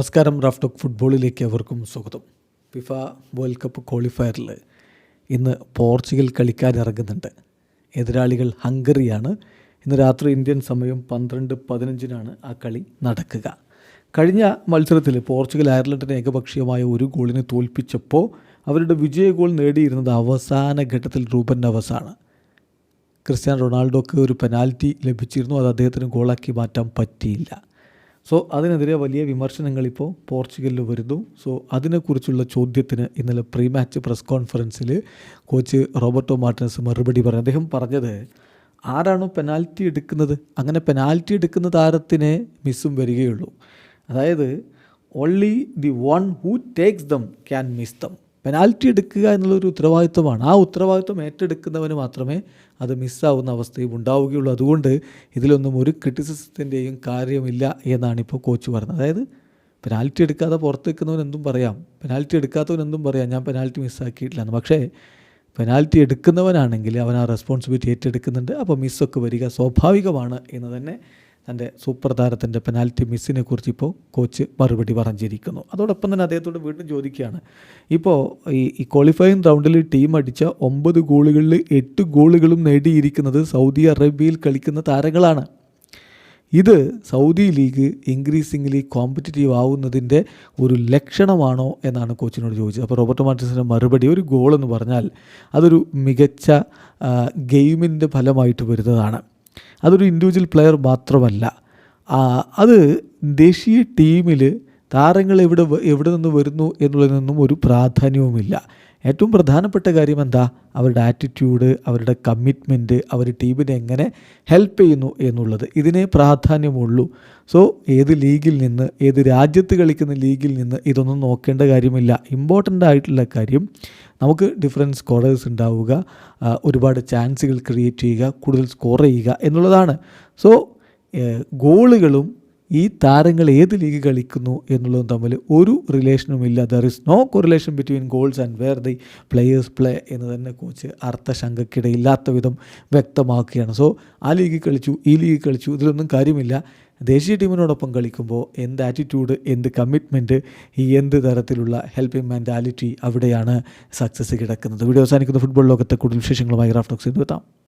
നമസ്കാരം Raf talk ഫുട്ബോളിലേക്ക് അവർക്കും സ്വാഗതം. ഫിഫ വേൾഡ് കപ്പ് ക്വാളിഫയറിൽ ഇന്ന് പോർച്ചുഗൽ കളിക്കാൻ ഇറങ്ങുന്നുണ്ട്. എതിരാളികൾ ഹംഗറിയാണ്. ഇന്ന് രാത്രി ഇന്ത്യൻ സമയം പന്ത്രണ്ട് പതിനഞ്ചിനാണ് ആ കളി നടക്കുക. കഴിഞ്ഞ മത്സരത്തിൽ പോർച്ചുഗൽ അയർലൻഡിനെ ഏകപക്ഷീയമായ ഒരു ഗോളിന് തോൽപ്പിച്ചപ്പോൾ അവരുടെ വിജയ ഗോൾ നേടിയിരുന്നത് അവസാന ഘട്ടത്തിൽ റൂബൻ നവസാണ്. ക്രിസ്ത്യാനോ റൊണാൾഡോക്ക് ഒരു പെനാൽറ്റി ലഭിച്ചിരുന്നു അത് അദ്ദേഹത്തിന് ഗോളാക്കി മാറ്റാൻ പറ്റിയില്ല. സോ അതിനെതിരെ വലിയ വിമർശനങ്ങൾ ഇപ്പോൾ പോർച്ചുഗലിൽ വരുന്നു. സോ അതിനെക്കുറിച്ചുള്ള ചോദ്യത്തിന് ഇന്നലെ പ്രീ മാച്ച് പ്രസ് കോൺഫറൻസിൽ കോച്ച് റോബർട്ടോ മാർട്ടിനസ് മറുപടി പറഞ്ഞു. അദ്ദേഹം പറഞ്ഞത് ആരാണോ പെനാൽറ്റി എടുക്കുന്നത്? അങ്ങനെ പെനാൽറ്റി എടുക്കുന്ന താരത്തിനെ മിസ്സും വരികയുള്ളൂ. അതായത് only the one who takes them can miss them penalty എടുക്കുക എന്നുള്ളൊരു ഉത്തരവാദിത്വമാണ്. ആ ഉത്തരവാദിത്വം ഏറ്റെടുക്കുന്നവന് മാത്രമേ അത് മിസ്സാവുന്ന അവസ്ഥയും ഉണ്ടാവുകയുള്ളൂ. അതുകൊണ്ട് ഇതിലൊന്നും ഒരു ക്രിറ്റിസിസത്തിന്റെയും കാര്യമില്ല എന്നാണ് ഇപ്പോൾ കോച്ച് പറഞ്ഞത്. അതായത് പെനാൽറ്റി എടുക്കാതെ പുറത്ത് നിൽക്കുന്നവൻ എന്തും പറയാം. പെനാൽറ്റി എടുക്കാത്തവൻ എന്തും പറയാം. ഞാൻ പെനാൽറ്റി മിസ്സാക്കിയിട്ടില്ല എന്ന് പക്ഷേ പെനാൽറ്റി എടുക്കുന്നവനാണെങ്കിൽ അവൻ ആ റെസ്പോൺസിബിലിറ്റി ഏറ്റെടുക്കുന്നുണ്ട്. അപ്പോൾ മിസ്സൊക്കെ വരിക സ്വാഭാവികമാണ് എന്ന് തന്നെ തന്റെ സൂപ്പർ താരത്തിന്റെ പെനാൽറ്റി മിസ്സിനെ കുറിച്ച് ഇപ്പോൾ കോച്ച് മറുപടി പറഞ്ഞിരിക്കുന്നു. അതോടൊപ്പം തന്നെ അദ്ദേഹത്തോട് വീണ്ടും ചോദിക്കുകയാണ് ഇപ്പോൾ ഈ ഈ ക്വാളിഫയിങ് റൗണ്ടിൽ ടീം അടിച്ച ഒമ്പത് ഗോളുകളിൽ എട്ട് ഗോളുകളും നേടിയിരിക്കുന്നത് സൗദി അറേബ്യയിൽ കളിക്കുന്ന താരങ്ങളാണ്. ഇത് സൗദി ലീഗ് ഇൻക്രീസിംഗ്ലി കോമ്പറ്റീറ്റീവ് ആവുന്നതിന്റെ ഒരു ലക്ഷണമാണോ എന്നാണ് കോച്ചിനോട് ചോദിച്ചത്. അപ്പോൾ റോബർട്ട് മാർട്ടിൻസിന്റെ മറുപടി ഒരു ഗോൾ എന്ന് പറഞ്ഞാൽ അതൊരു മികച്ച ഗെയിമിന്റെ ഫലമായിട്ട് വരുന്നതാണ്. അതൊരു ഇൻഡിവിജ്വൽ പ്ലെയർ മാത്രമല്ല. അത് ദേശീയ ടീമിൽ താരങ്ങൾ എവിടെ എവിടെ നിന്ന് വരുന്നു എന്നുള്ളതിനൊന്നും ഒരു പ്രാധാന്യവുമില്ല. ഏറ്റവും പ്രധാനപ്പെട്ട കാര്യം എന്താ? അവരുടെ ആറ്റിറ്റ്യൂഡ് അവരുടെ കമ്മിറ്റ്മെന്റ് അവർ ടീമിനെ എങ്ങനെ ഹെൽപ്പ് ചെയ്യുന്നു എന്നുള്ളത്. ഇതിനെ പ്രാധാന്യമുള്ളൂ. സോ ഏത് ലീഗിൽ നിന്ന് ഏത് രാജ്യത്ത് കളിക്കുന്ന ലീഗിൽ നിന്ന് ഇതൊന്നും നോക്കേണ്ട കാര്യമില്ല. ഇമ്പോർട്ടന്റ് ആയിട്ടുള്ള കാര്യം നമുക്ക് ഡിഫറന്റ് സ്കോറേഴ്സ് ഉണ്ടാവുക ഒരുപാട് ചാൻസുകൾ ക്രിയേറ്റ് ചെയ്യുക കൂടുതൽ സ്കോർ ചെയ്യുക എന്നുള്ളതാണ്. സോ ഗോളുകളും ഈ താരങ്ങൾ ഏത് ലീഗ് കളിക്കുന്നു എന്നുള്ളതും തമ്മിൽ ഒരു റിലേഷനുമില്ല there is no correlation between goals and where the players play എന്ന് തന്നെ കോച്ച് അർത്ഥശങ്കക്കിടയില്ലാത്ത വിധം വ്യക്തമാക്കുകയാണ്. സോ ആ ലീഗ് കളിച്ചു ഈ ലീഗ് കളിച്ചു ഇതിലൊന്നും കാര്യമില്ല. ദേശീയ ടീമിനോടൊപ്പം കളിക്കുമ്പോൾ എന്ത് ആറ്റിറ്റ്യൂഡ് എന്ത് കമ്മിറ്റ്മെന്റ് ഈ എന്ത് തരത്തിലുള്ള ഹെൽപ്പിംഗ് മെന്റാലിറ്റി അവിടെയാണ് സക്സസ് കിടക്കുന്നത്. വീഡിയോ അവസാനിക്കുന്ന ഫുട്ബോൾ ലോകത്തെ കൂടുതൽ വിശേഷങ്ങളുമായി റാഫ്റ്റോക്സ് എത്താം.